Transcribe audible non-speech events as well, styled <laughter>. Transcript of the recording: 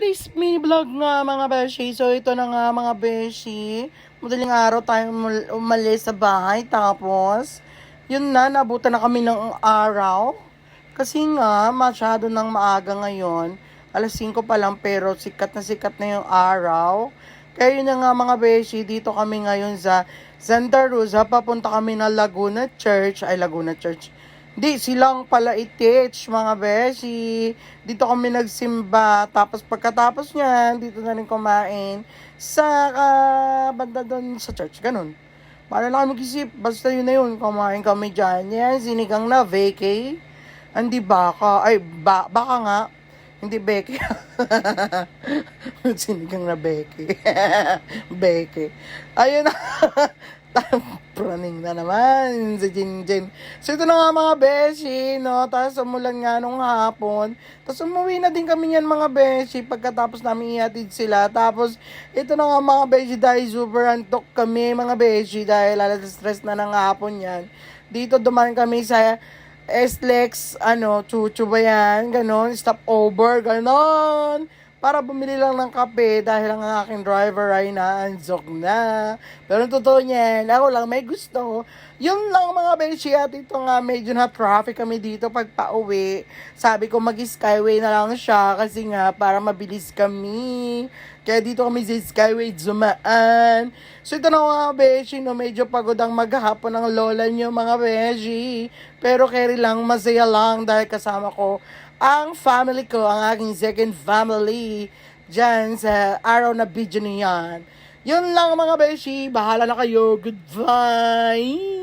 today's mini vlog nga mga beshi. So ito na nga mga beshi. Madaling araw tayo umul- umalis sa bahay. Tapos, yun na, nabutan na kami ng araw. Kasi nga, masyado nang maaga ngayon. Alas 5 pa lang pero sikat na sikat na yung araw. Kaya yun na nga mga beshi, dito kami ngayon sa Santa Rosa. Papunta kami na Laguna Church. Ay, Laguna Church. Di, silang pala itich, mga beshi. Dito kami nagsimba. Tapos pagkatapos niyan, dito na rin kumain sa ah, banda doon sa church. Ganun. Para na kami mag-isip. Basta yun na yun. Kumain kami dyan. Yan, sinigang na vacay. Hindi baka. Ay, ba, baka nga. Hindi beke. <laughs> sinigang na beke. <laughs> beke. Ayun na. <laughs> Praning na naman si Jinjin. So ito na nga mga beshi, no? Tapos umulan nga nung hapon. Tapos umuwi na din kami yan mga beshi pagkatapos namin ihatid sila. Tapos ito na nga mga beshi dahil super antok kami mga beshi dahil alas stress na ng hapon yan. Dito dumaan kami sa SLEX, ano, chuchu ba yan? Ganon, stop over, ganon para bumili lang ng kape dahil ang aking driver ay naanzok na. Pero ang totoo niyan, ako lang may gusto. Yun lang mga beshi at ito nga medyo na traffic kami dito pag pauwi. Sabi ko mag-skyway na lang siya kasi nga para mabilis kami. Kaya dito kami sa skyway dumaan. So ito na mga beshi, no, medyo pagod ang maghapon ng lola niyo mga beshi. Pero carry lang, masaya lang dahil kasama ko ang family ko, ang aking second family, dyan sa araw na video na yan. Yun lang mga beshi, bahala na kayo. Goodbye!